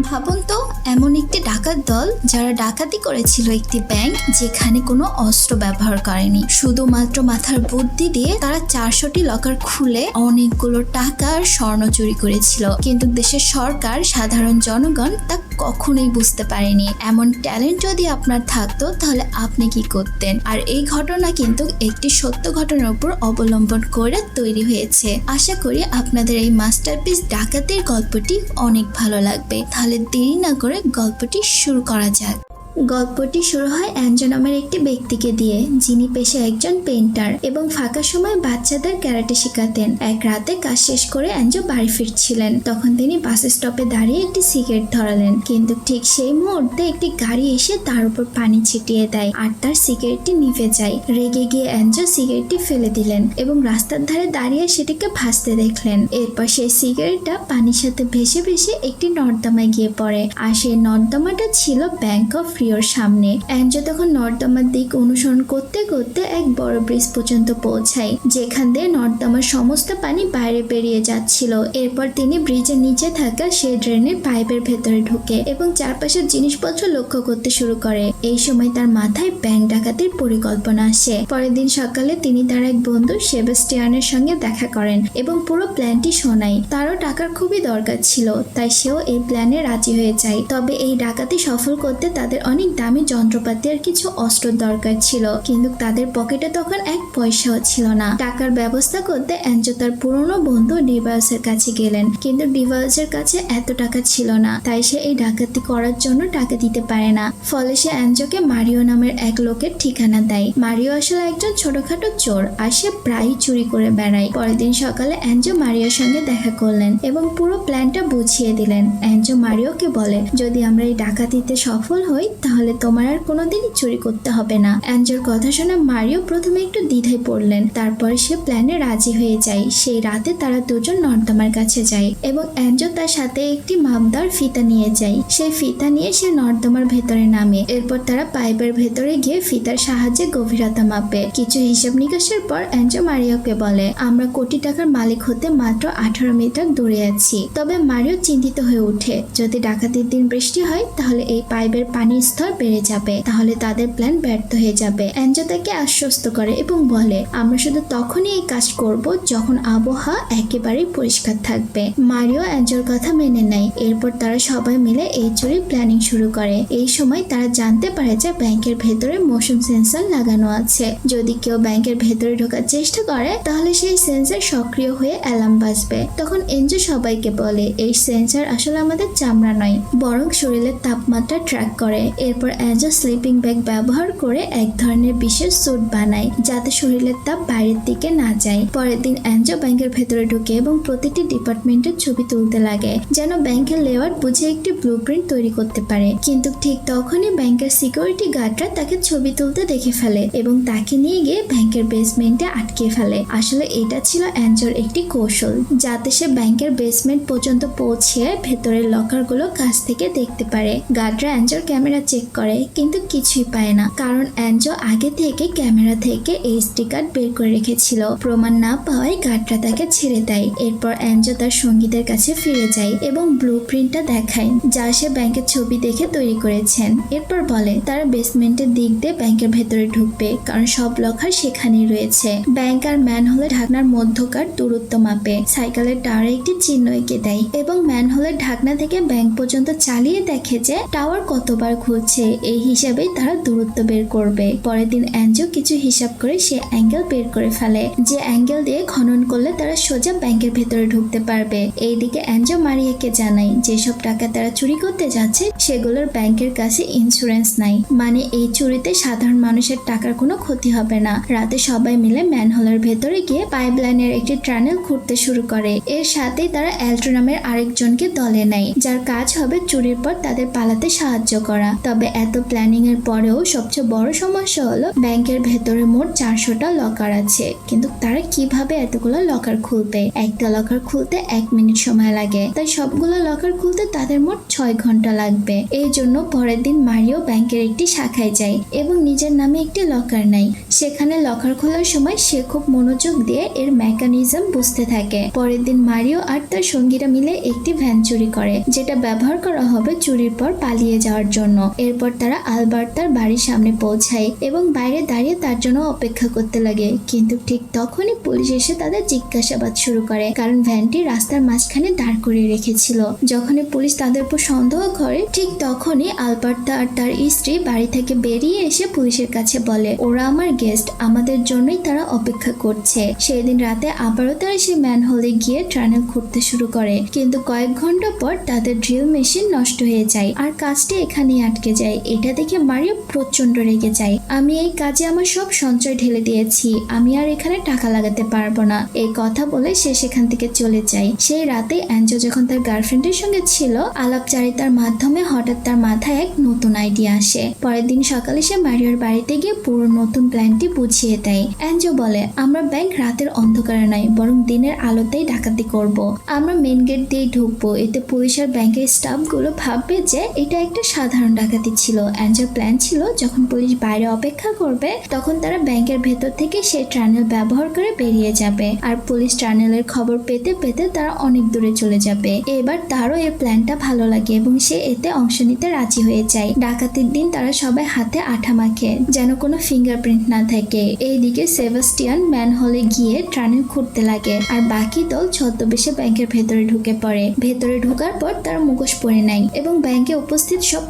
ভাবুন তো, এমন একটি ডাকাত দল যারা ডাকাতি করেছিল একটি ব্যাংক যেখানে কোনো অস্ত্র ব্যবহার করেনি। শুধুমাত্র মাথার বুদ্ধি দিয়ে তারা চারশোটি লকার খুলে অনেকগুলো টাকা স্বর্ণ চুরি করেছিল। কিন্তু দেশের সরকার, সাধারণ জনগণ তা কখনোই বুঝতে পারেনি। এমন ট্যালেন্ট যদি আপনার থাকতো, তাহলে আপনি কি করতেন? আর এই ঘটনা কিন্তু একটি সত্য ঘটনার উপর অবলম্বন করে তৈরি হয়েছে। আশা করি আপনাদের এই মাস্টারপিস ডাকাতের গল্পটি অনেক ভালো লাগবে। তাহলে দেরি না করে গল্পটি শুরু করা যাক। গল্পটি শুরু হয় অ্যাঞ্জো নামের একটি ব্যক্তিকে দিয়ে, যিনি পেশে একজন পেন্টার এবং ফাঁকা সময় বাচ্চাদের ক্যারাটে শেখাতেন। এক রাতে কাজ শেষ করে অ্যাঞ্জো বাড়ি ফিরছিলেন। তখন তিনি বাস স্টপে দাঁড়িয়ে একটি সিগারেট ধরালেন। কিন্তু ঠিক সেই মুহূর্তে একটি গাড়ি এসে তার উপর পানি ছিটিয়ে দেয় আর তার সিগারেটটি নিভে যায়। রেগে গিয়ে অ্যাঞ্জো সিগারেটটি ফেলে দিলেন এবং রাস্তার ধারে দাঁড়িয়ে সেটিকে ভাসতে দেখলেন। এরপর সেই সিগারেটটা পানির সাথে ভেসে ভেসে একটি নর্দমায় গিয়ে পড়ে। আর সেই নর্দমাটা ছিল ব্যাংক অফ রিওর সামনে। অ্যাঞ্জো তখন নর্দমার দিক অনুসরণ করতে করতে এক বড় ব্রিজ পর্যন্ত পৌঁছায়, যেখান দিয়ে নর্দমার সমস্ত পানি বাইরে বেরিয়ে যাচ্ছিল। এরপর তিনি ব্রিজের নিচে থাকা সেই ড্রেনের পাইপের ভেতরে ঢুকে এবং চারপাশের জিনিসপত্র লক্ষ্য করতে শুরু করে। এই সময় তার মাথায় ব্যাংক ডাকাতির পরিকল্পনা আসে। পরের দিন সকালে তিনি তার এক বন্ধু সেবাস্টিয়ানের সঙ্গে দেখা করেন এবং পুরো প্ল্যানটি শোনায়। তারও টাকার খুবই দরকার ছিল, তাই সেও এই প্ল্যানে রাজি হয়ে যায়। তবে এই ডাকাতি সফল করতে তাদের অনেক দামি যন্ত্রপাতি আর কিছু অস্ত্র দরকার ছিল, কিন্তু তাদের পকেটে তখন এক পয়সাও ছিল না। টাকার ব্যবস্থা করতে অ্যাঞ্জো তার পুরনো বন্ধু ডিভাসের কাছে গেলেন, কিন্তু ডিভাসের কাছে এত টাকা ছিল না, তাই সে এই ডাকাতি করার জন্য টাকা দিতে পারে না। ফলে সে অ্যাঞ্জোকে মারিও নামের এক লোকের ঠিকানা দেয়। মারিও আসলে একজন ছোটখাটো চোর, আর সে প্রায়ই চুরি করে বেড়ায়। পরের দিন সকালে অ্যাঞ্জো মারিওর সঙ্গে দেখা করলেন এবং পুরো প্ল্যানটা বুঝিয়ে দিলেন। অ্যাঞ্জো মারিওকে বলে, যদি আমরা এই ডাকাতিতে সফল হই তাহলে তোমার আর কোনোদিনই চুরি করতে হবে না। অ্যাঞ্জোর কথা শুনে মারিও প্রথমে একটু দ্বিধায় পড়লেন। তারপরে সে প্ল্যানে রাজি হয়ে যায়। সেই রাতে তারা দুজন নর্দমার কাছে যায় এবং অ্যাঞ্জো তার সাথে একটি মাপদার ফিতা নিয়ে যায়। সেই ফিতা নিয়ে সে নর্দমার ভেতরে নামে। এরপর তারা পাইপের ভেতরে গিয়ে ফিতার সাহায্যে গভীরতা মাপে। কিছু হিসাব নিকাশের পর অ্যাঞ্জো মারিওকে বলে, আমরা কোটি টাকার মালিক হতে মাত্র আঠারো মিটার দূরে আছি। তবে মারিও চিন্তিত হয়ে ওঠে, যদি ডাকাতির দিন বৃষ্টি হয়, তাহলে এই পাইপের পানির স্তর বেড়ে যাবে, তাহলে তাদের প্ল্যান ব্যর্থ হয়ে যাবে। অ্যাঞ্জো তাকে আশ্বস্ত করে এবং বলে, আমরা শুধু তখনই এই কাজ করব যখন আবহাওয়া একেবারেই পরিষ্কার থাকবে। মারিও অ্যাঞ্জোর কথা মেনে নেয়। এরপর তারা সবাই মিলে এই চুরি প্ল্যানিং শুরু করে। এই সময় তারা জানতে পারে যে ব্যাংকের ভেতরে মোশন সেন্সর লাগানো আছে। যদি কেউ ব্যাংকের ভেতরে ঢোকার চেষ্টা করে, তাহলে সেই সেন্সর সক্রিয় হয়ে অ্যালার্ম বাজবে। তখন এনজো সবাইকে বলে, এই সেন্সর আসলে আমাদের চামড়া নয়, বরং শরীরের তাপমাত্রা ট্র্যাক করে। এরপর অ্যাঞ্জো স্লিপিং ব্যাগ ব্যবহার করে এক ধরনের বিশেষ স্যুট বানায়, যাতে শরীরের তাপ বাইরের দিকে না যায়। পরের দিন অ্যাঞ্জো ব্যাংকের ভেতরে ঢুকে এবং প্রতিটি ডিপার্টমেন্টের ছবি তুলতে লাগে, যেন ব্যাংকের লেআউট বুঝে একটি ব্লু তৈরি করতে পারে। কিন্তু ঠিক তখনই ব্যাংকের সিকিউরিটি গার্ডরা তাকে ছবি তুলতে দেখে ফেলে এবং তাকে নিয়ে গিয়ে ব্যাংকের বেসমেন্টে আটকে ফেলে। আসলে এটা ছিল অ্যাঞ্জোর একটি কৌশল, যাতে সে ব্যাংকের বেসমেন্ট পর্যন্ত পৌঁছে ভেতরের লকারগুলো কাছ থেকে দেখতে পারে। গার্ডরা অ্যাঞ্জোর ক্যামেরা চেক করে, কিন্তু কিছুই পায় না। কারণ অ্যাঞ্জো আগে থেকে ক্যামেরা থেকে এইচডি কার্ড বের করে রেখেছিল। প্রমাণ না পাওয়ায় গার্ডরা তাকে ছেড়ে দেয়। এরপর অ্যাঞ্জো তার সঙ্গীদের কাছে ফিরে যায় এবং ব্লু প্রিন্টটা দেখায়, যা সে ব্যাংকের ছবি দেখে তৈরি করেছেন। এরপর বলে, তারা বেসমেন্টের দিক দিয়ে ব্যাংকের ভেতরে ঢুকবে, কারণ সব লকার সেখানেই রয়েছে। ব্যাংক আর ম্যানহোলের ঢাকনার মধ্যকার দূরত্ব মাপে। সাইকেলের টাওয়ারে একটি চিহ্ন এঁকে দেয় এবং ম্যান ম্যানহোলের ঢাকনা থেকে ব্যাংক পর্যন্ত চালিয়ে দেখে যে টাওয়ার কতবার ঘুরছে এই হিসাবেই তারা দূরত্ব বের করবে। পরের দিন অ্যাঞ্জো কিছু হিসাব করে সে অ্যাঙ্গেল বের করে ফেলে। যে অ্যাঙ্গেল দিয়ে খনন করলে তারা সোজা ব্যাংকের ভেতরে ঢুকতে পারবে। এই এইদিকে অ্যাঞ্জো মারিয়াকে জানায়, যেসব টাকা তারা চুরি করতে যাচ্ছে, সেগুলোর ব্যাংকের কাছে ইন্স্যুরেন্স নাই। মানে এই চুরিতে সাধারণ মানুষের টাকার কোনো ক্ষতি হবে না। রাতে সবাই মিলে ম্যানহোলের ভেতরে গিয়ে পাইপলাইনের একটি টানেল খুঁড়তে শুরু করে। এর সাথেই তারা অ্যাল্ট্রো নামের আরেকজনকে দলে নেয়, যার কাজ হবে চুরির পর তাদের পালাতে সাহায্য করা। তবে এত প্ল্যানিং এর পরেও সবচেয়ে বড় সমস্যা হলো ব্যাংকের ভেতরে মোট চারশোটা লকার আছে। কিন্তু তারা কীভাবে এতগুলো লকার খুলবে? একটা লকার খুলতে এক মিনিট সময় লাগে। তাই সবগুলো লকার খুলতে তাদের মোট ছয় ঘণ্টা লাগবে। এই জন্য পরের দিন মারিও ব্যাংকের একটি শাখায় যায় এবং নিজের নামে একটি লকার নেয়। সেখানে লকার খোলার সময় সে খুব মনোযোগ দিয়ে এর মেকানিজম বুঝতে থাকে। পরের দিন মারিও আর তার সঙ্গীরা মিলে একটি ভ্যান চুরি করে, যেটা ব্যবহার করা হবে চুরির পর পালিয়ে যাওয়ার জন্য। এরপর তারা আলবার্তার বাড়ির সামনে পৌঁছায় এবং বাইরে দাঁড়িয়ে তার জন্য অপেক্ষা করতে লাগে। কিন্তু ঠিক তখনই পুলিশ এসে তাদের জিজ্ঞাসাবাদ শুরু করে, কারণ ভ্যানটি রাস্তার মাঝখানে দাঁড় করিয়ে রেখেছিল। যখনই পুলিশ তাদের উপর সন্দেহ করে, ঠিক তখনই আলবার্তা আর তার স্ত্রী বাড়ি থেকে বেরিয়ে এসে পুলিশের কাছে বলে, ওরা আমার গেস্ট, আমাদের জন্যই তারা অপেক্ষা করছে। সেই দিন রাতে আবারও তারা সেই ম্যানহোলে গিয়ে টানেল খুঁড়তে শুরু করে। কিন্তু কয়েক ঘণ্টা পর তাদের ড্রিল মেশিন নষ্ট হয়ে যায়। আর কাজটি এখানেই আটকে যায় এটা দেখে মারিও প্রচণ্ড রেগে যায়। আমি এই কাজে আমার সব সঞ্চয় ঢেলে দিয়েছি, আমি আর এখানে টাকা লাগাতে পারব না। এই কথা বলে সে সেখান থেকে চলে যায়। সেই রাতে অ্যাঞ্জো যখন তার গার্লফ্রেন্ডের সঙ্গে ছিল, আলাপচারিতার মাধ্যমে হঠাৎ তার মাথায় এক নতুন আইডিয়া আসে। পরের দিন সকালে সে মারিওর বাড়িতে গিয়ে পুরো নতুন প্ল্যানটি বুঝিয়ে দেয়। অ্যাঞ্জো বলে, আমরা ব্যাংক রাতের অন্ধকারে নয়, বরং দিনের আলোতেই ডাকাতি করব। আমরা মেন গেট দিয়ে ঢুকবো। এতে পুলিশ আর ব্যাংকের স্টাফগুলো ভাববে যে এটা একটা সাধারণ ডাকাতি। ছিল অ্যাঞ্জোর প্ল্যান ছিল যখন পুলিশ বাইরে অপেক্ষা করবে, তখন তারা ব্যাংকের ভেতর থেকে সেই টানেল ব্যবহার করে বেরিয়ে যাবে। আর পুলিশ টানেলের খবর পেতে পেতে তারা অনেক দূরে চলে যাবে। এবার তারও এই প্ল্যানটা ভালো লাগে এবং সে এতে অংশ নিতে রাজি হয়ে যায়। ডাকাতির দিন তারা সবাই হাতে আঠা মাখে, যেন কোনো ফিঙ্গারপ্রিন্ট না থাকে। এইদিকে সেবাস্টিয়ান ম্যানহলে গিয়ে টানেল খুঁড়তে লাগে, আর বাকি দল ছদ্মবেশে ব্যাংকের ভেতরে ঢুকে পড়ে। ভেতরে ঢোকার পর তারা মুখোশ পরে নেয় এবং ব্যাংকে উপস্থিত সব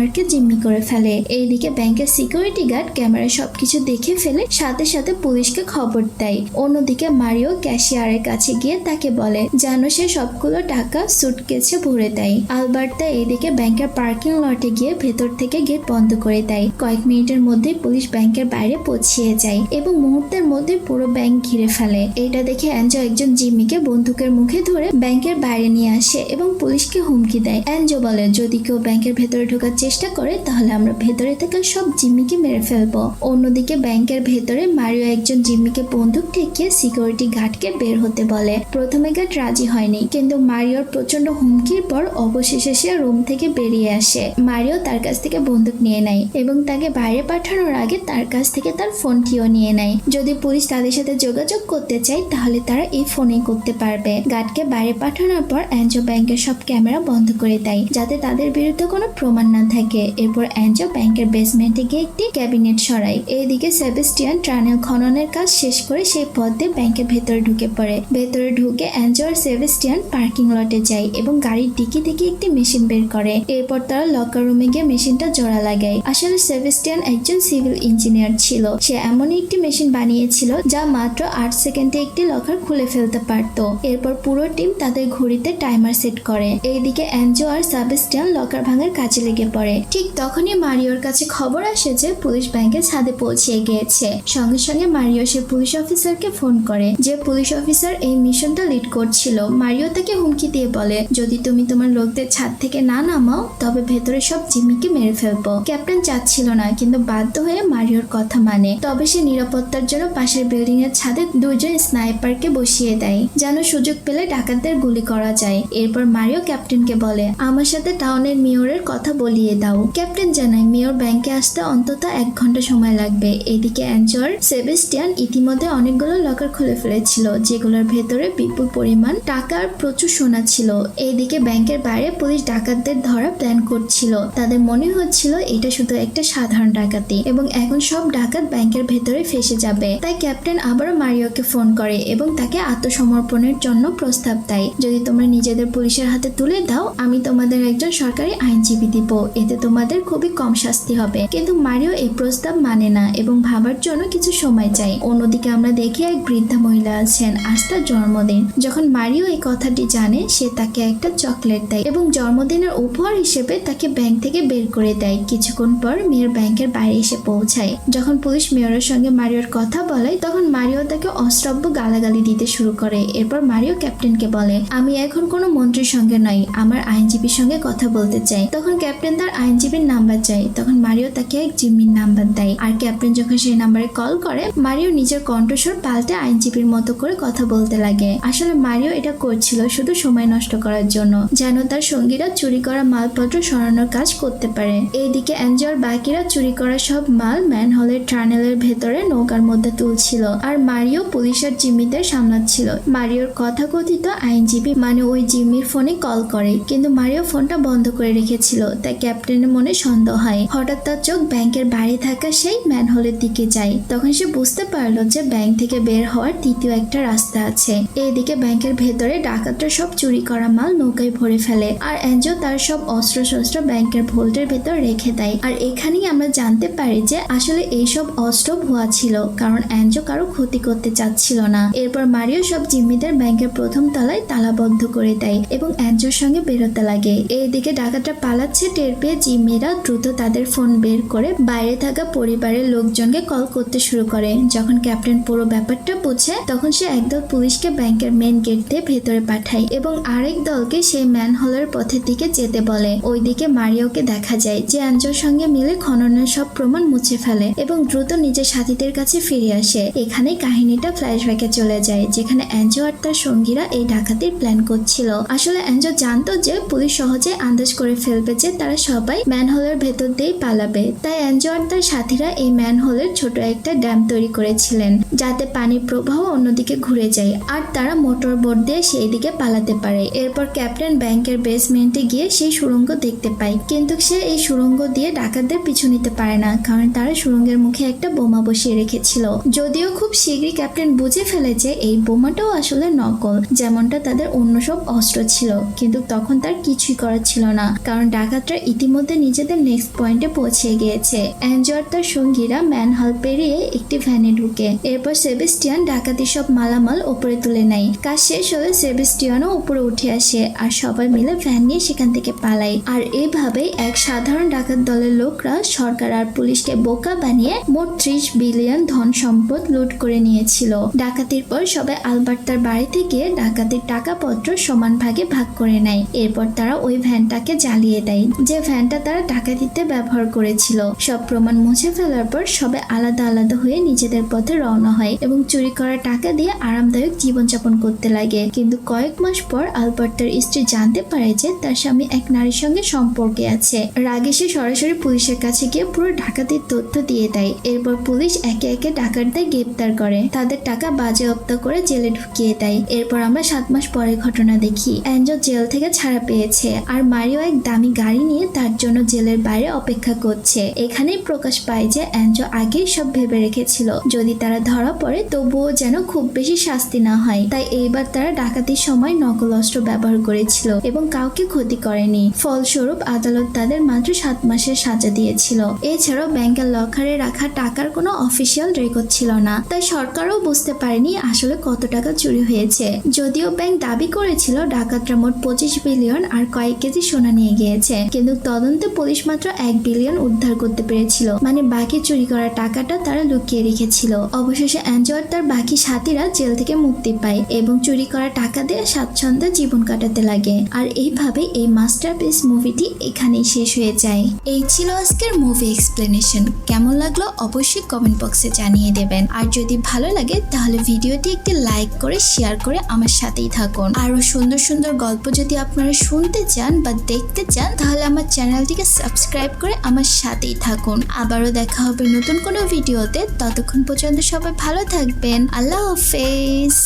কাস্টমারকে জিম্মি করে ফেলে। এইদিকে ব্যাংকের সিকিউরিটি গার্ড ক্যামেরায় সবকিছু দেখে ফেলে সাথে সাথে পুলিশকে খবর দেয়। অন্যদিকে মারিও ক্যাশিয়ারের কাছে গিয়ে তাকে বলে যেন সে সবগুলো টাকা সুটকেছে ভরে দেয়। আলবার্তা এইদিকে ব্যাংকের পার্কিং লটে গিয়ে ভেতর থেকে গেট বন্ধ করে দেয়। কয়েক মিনিটের মধ্যে পুলিশ ব্যাংকের বাইরে পৌঁছিয়ে যায় এবং মুহূর্তের মধ্যে পুরো ব্যাংক ঘিরে ফেলে। এটা দেখে অ্যাঞ্জো একজন জিম্মিকে বন্দুকের মুখে ধরে ব্যাংকের বাইরে নিয়ে আসে এবং পুলিশকে হুমকি দেয়। অ্যাঞ্জো বলে, যদি কেউ ব্যাংকের ভেতরে ঢোকার চেষ্টা করে, তাহলে আমরা ভেতরে থাকা সব জিম্মিকে মেরে ফেলব। অন্যদিকে ব্যাংকের ভেতরে মারিও একজন জিম্মিকে বন্দুক ঠেকিয়ে সিকিউরিটি গার্ডকে বের হতে বলে। প্রথমে গার্ড রাজি হয়নি, কিন্তু মারিওর প্রচণ্ড হুমকির পর অবশেষে সে রুম থেকে বেরিয়ে আসে। মারিও তার কাছ থেকে বন্দুক নিয়ে নেয় এবং তাকে বাইরে পাঠানোর আগে তার কাছ থেকে তার ফোনটিও নিয়ে নেয়। যদি পুলিশ তাদের সাথে যোগাযোগ করতে চায়, তাহলে তারা এই ফোনেই করতে পারবে। গার্ডকে বাইরে পাঠানোর পর অ্যাঞ্জো ব্যাংকের সব ক্যামেরা বন্ধ করে দেয়, যাতে তাদের বিরুদ্ধে কোনো প্রমাণ না থাকে। এরপর অ্যাঞ্জো ব্যাংকের বেসমেন্টে গিয়ে একটি ক্যাবিনেট সরায়। এইদিকে সেবেস্টিয়ান ট্রানেল খননের কাজ শেষ করে সেই পথ দিয়ে ব্যাংকের ভেতরে ঢুকে পড়ে। ভেতরে ঢুকে অ্যাঞ্জো আর সেবেস্টিয়ান পার্কিং লটে যায় এবং গাড়ির ডিকি থেকে একটি মেশিন বের করে। এরপর তারা লকার রুমে গিয়ে মেশিনটা জোড়া লাগায়। আসলে সেবেস্টিয়ান একজন সিভিল ইঞ্জিনিয়ার ছিল। সে এমনই একটি মেশিন বানিয়েছিল যা মাত্র আট সেকেন্ডে একটি লকার খুলে ফেলতে পারত। এরপর পুরো টিম তাদের ঘড়িতে টাইমার সেট করে। এইদিকে অ্যাঞ্জো আর সাবেস্টিয়ান লকার ভাঙার কাজে লেগে পড়ে। ঠিক তখনই মারিওর কাছে খবর আসে যে পুলিশ ব্যাংকের ছাদে পৌঁছে গিয়েছে। সঙ্গে সঙ্গে মারিও সে পুলিশ অফিসারকে ফোন করে যে পুলিশ অফিসার এই মিশনটা লিড করছিল। মারিও তাকে হুমকি দিয়ে বলে, যদি তুমি তোমার লোকদের ছাদ থেকে না নামাও, তবে ভেতরে সব জিম্মিকে মেরে ফেলব। ক্যাপ্টেন চাচ্ছিল না, কিন্তু বাধ্য হয়ে মারিওর কথা মানে। তবে সে নিরাপত্তার জন্য পাশের বিল্ডিং এর ছাদে দুজন স্নাইপারকে বসিয়ে দেয়, যেন সুযোগ পেলে ডাকাতদের গুলি করা যায়। এরপর মারিও ক্যাপ্টেনকে বলে, আমার সাথে টাউনের মেয়রের কথা বলিয়ে দাও। ক্যাপ্টেন জানায়, মেয়র ব্যাংকে আসতে অন্তত এক ঘণ্টা সময় লাগবে। এদিকে অ্যাঞ্জর সেবেস্টিয়ান ইতিমধ্যে অনেকগুলো লকার খুলে ফেলেছিল, যেগুলোর ভেতরে বিপুল পরিমাণ টাকার প্রচুর সোনা ছিল। এইদিকে ব্যাংকের বাইরে পুলিশ ডাকাতদের ধরা প্ল্যান করছিল। তাদের মনে হচ্ছিল এটা শুধু একটা সাধারণ ডাকাতি এবং এখন সব ডাকাত ব্যাংকের ভেতরে ফেসে যাবে। তাই ক্যাপ্টেন আবারও মারিওকে ফোন করে এবং তাকে আত্মসমর্পণের জন্য প্রস্তাব দেয়, যদি তোমরা নিজেদের পুলিশের হাতে তুলে দাও, আমি তোমাদের একজন সরকারি আইনজীবী দিব। এতে তোমাদের খুবই কম শাস্তি হবে। কিন্তু মারিও এই প্রস্তাব মানে না এবং ভাবার জন্য কিছু সময় চাই। অন্যদিকে আমরা দেখি এক বৃদ্ধা মহিলা আছেন আজ তার জন্মদিন। যখন মারিও এই কথাটি জানে, সে তাকে একটা চকলেট দেয় এবং জন্মদিনের উপহার হিসেবে তাকে ব্যাংক থেকে বের করে দেয়। কিছুক্ষণ পর মেয়র ব্যাংকের বাইরে এসে পৌঁছায়। যখন পুলিশ মেয়রের সঙ্গে মারিওর কথা বলে, তখন মারিও তাকে অশ্রব্য গালাগালি দিতে শুরু করে। এরপর মারিও ক্যাপ্টেনকে বলে, আমি এখন কোনো মন্ত্রীর সঙ্গে নই, আমার আইনজীবীর সঙ্গে কথা বলতে চাই। তখন ক্যাপ্টেন তার আইনজীবীর নাম্বার চাই। তখন মারিও তাকে এক জিম্মির নাম্বার দেয়। আর ক্যাপ্টেন যখন সেই নাম্বারে কল করে, মারিও নিজের কণ্ঠস্বর পাল্টে আইনজীবীর মতো করে কথা বলতে লাগে। আসলে মারিও এটা করছিল শুধু সময় নষ্ট করার জন্য, যেন তার সঙ্গীরা চুরি করা মালপত্র সরানোর কাজ করতে পারে। এইদিকে অ্যাঞ্জোর বাকিরা চুরি করা সব মাল ম্যানহোলের টানেলের ভেতরে নৌকার মধ্যে তুলছিল আর মারিও পুলিশের জিম্মিদের সামলাচ্ছিল। মারিওর কথাকথিত আইনজীবী মানে ওই জিম্মির ফোনে কল করে, কিন্তু মারিও ফোনটা বন্ধ করে রেখেছিল। তাই ক্যাপ্টেনের মনে সন্দেহ হয়। হঠাৎ তার চোখ ব্যাংকের বাইরে থাকা সেই ম্যানহোলের দিকে যায়। তখন সে বুঝতে পারল যে ব্যাংক থেকে বের হওয়ার তৃতীয় একটা রাস্তা আছে। এইদিকে ব্যাংকের ভেতরে ডাকাতরা সব চুরি করা মাল নৌকায় ভরে ফেলে আর অ্যাঞ্জো তার সব অস্ত্র শস্ত্র ব্যাংকের ভোল্টের ভেতর রেখে দেয়। আর এখানেই আমরা জানতে পারি যে আসলে এইসব অস্ত্র ভুয়া ছিল, কারণ অ্যাঞ্জো কারও ক্ষতি করতে চাচ্ছিল না। এরপর মারিও সব জিম্মিদের ব্যাংকের প্রথম তলায় তালাবদ্ধ করে দেয় এবং অ্যাঞ্জোর সঙ্গে বেরোতে লাগে। এইদিকে ডাকাতরা পালাচ্ছে টের পেয়ে জিম্মিরা দ্রুত তাদের ফোন বের করে বাইরে থাকা পরিবারের লোকজনকে কল করতে শুরু করে। যখন ক্যাপ্টেন পুরো ব্যাপারটা বুঝে, তখন সে একদল পুলিশকে ব্যাংকের মেন গেট দিয়ে ভেতরে পাঠায় এবং আরেক দলকে সেই ম্যানহোলের পথের দিকে যেতে বলে। ওইদিকে মারিওকে দেখা যায়, যে অ্যাঞ্জোর সঙ্গে মিলে খননের সব প্রমাণ মুছে ফেলে এবং দ্রুত নিজের সাথীদের কাছে ফিরে আসে। এখানে কাহিনীটা ফ্ল্যাশব্যাকে চলে যায়, যেখানে অ্যাঞ্জো আর তার সঙ্গীরা এই ডাকাতির প্ল্যান করছিল। আসলে অ্যাঞ্জো জানতো যে পুলিশ সহজে আন্দাজ করে ফেলবে যে তারা সবাই ম্যানহোলের ভেতর দিয়েই পালাবে। তাই অ্যাঞ্জো আর তার সাথীরা এই ম্যানহোলের ছোট একটা ড্যাম তৈরি করেছিলেন, যাতে পানির প্রবাহ অন্যদিকে ঘুরে যায় আর তারা মোটর বোট দিয়ে সেই দিকে পালাতে পারে। এরপর ক্যাপ্টেন ব্যাংকের বেসমেন্টে গিয়ে সেই সুড়ঙ্গ দেখতে পায়। কিন্তু সে এই সুড়ঙ্গ দিয়ে ডাকাতদের পিছু নিতে পারে না, কারণ তারা সুড়ঙ্গের মুখে একটা বোমা বসিয়ে রেখেছিল। যদিও খুব শীঘ্রই ক্যাপ্টেন বুঝে ফেলে যে এই বোমাটাও আসলে নকল, যেমনটা তাদের অন্য সব অস্ত্র ছিল। কিন্তু তখন তার কিছুই করার ছিল না, কারণ ডাকাতরা ইতিমধ্যে নিজেদের নেক্সট পয়েন্টে পৌঁছে গিয়েছে। অ্যাঞ্জোর তার সঙ্গীরা ম্যানহল পেরিয়ে একটি ভ্যানে ঢুকে। এরপর সেবেস্টিয়ান ডাকাতি সব মালামাল উপরে তুলে নেয়। কাজ শেষ হলে সেবেস্টিয়ানও উপরে উঠে আসে আর সবাই মিলে ভ্যান নিয়ে সেখান থেকে পালায়। আর এইভাবেই এক সাধারণ ডাকাত দলের লোকরা সরকার আর পুলিশকে বোকা বানিয়ে মোট ত্রিশ বিলিয়ন ধন সম্পদ লুট করে নিয়েছিল। ডাকাতির পর সবাই আলবার্তার বাড়ি থেকে ডাকাতির টাকাপত্র সমান ভাগে ভাগ করে নেয়। এরপর তারা ওই ভ্যানটাকে জ্বালিয়ে দেয়। যে ভ্যানটা তারা ডাকাতিতে ব্যবহার করেছিল। সব প্রমাণ মুছে ফেলার পর সবাই আলাদা আলাদা হয়ে নিজেদের পথে রওনা হয় এবং চুরি করা টাকা দিয়ে আরামদায়ক জীবনযাপন করতে লাগে। কিন্তু কয়েক মাস পর আলবার্টার স্ত্রী জানতে পারে যে তার স্বামী এক নারীর সঙ্গে সম্পর্কে আছে। রাগে সে সরাসরি পুলিশের কাছে গিয়ে পুরো ডাকাতির তথ্য দিয়ে দেয়। এরপর পুলিশ একে একে ডাকাতদের গ্রেপ্তার করে। তাদের টাকা বাজেয়াপ্ত করে জেলে ঢুকিয়ে দেয়। এরপর আমরা সাত মাস পরের ঘটনা দেখি। অ্যাঞ্জো জেল থেকে ছাড়া পেয়েছে। আর মারিও এক দামি গাড়ি নিয়ে তার জন্য জেলের বাইরে অপেক্ষা করছে। এখানেই প্রকাশ পায় যে অ্যাঞ্জো আগেই সব ভেবে রেখেছিল। যদি তারা ধরা পড়ে, তবুও যেন খুব বেশি শাস্তি না হয়। তাই এইবার তারা ডাকাতির সময় নকল অস্ত্র ব্যবহার করেছিল এবং কাউকে ক্ষতি করেনি। ফলস্বরূপ আদালত তাদের মাত্র সাত মাসের সাজা দিয়েছিল। এছাড়াও ব্যাংকের লকারে রাখা টাকার কোনো অফিসিয়াল রেকর্ড ছিল না। তাই সরকারও বুঝতে পারেনি আসলে কত টাকা চুরি হয়েছে। যদিও ব্যাংক দাবি করেছিল, ডাকাতরা মোট পঁচিশ বিলিয়ন আর কয়েক কেজি সোনা নিয়ে গিয়েছে। কিন্তু তদন্তে পুলিশ মাত্র এক বিলিয়ন উদ্ধার করতে পেরেছিল। মানে বাকি চুরি করা টাকাটা তারা লুকিয়ে রেখেছিল। অবশেষে অ্যাঞ্জোয়ার তার বাকি সাথীরা জেল থেকে মুক্তি পায় এবং চুরি করা টাকা দিয়ে স্বাচ্ছন্দ্যে জীবন কাটাতে লাগে। আর এইভাবে এই মাস্টারপিস মুভিটি এখানেই শেষ হয়ে যায়। এই ছিল আজকের মুভি এক্সপ্লেনেশন কেমন লাগল অবশ্যই কমেন্ট বক্সে জানিয়ে দেবেন। আর যদি ভালো লাগে, তাহলে ভিডিওটি একটি লাইক করে শেয়ার করে আমার সাথেই থাকুন। আরও সুন্দর সুন্দর গল্প যদি আপনারা শুনতে চান বা দেখতে চান, তাহলে আমার চ্যানেলটিকে সাবস্ক্রাইব করে আমার সাথেই থাকুন। আবারও দেখা হবে নতুন কোনো ভিডিওতে। ততক্ষণ পর্যন্ত সবাই ভালো থাকবেন। আল্লাহ হাফেজ।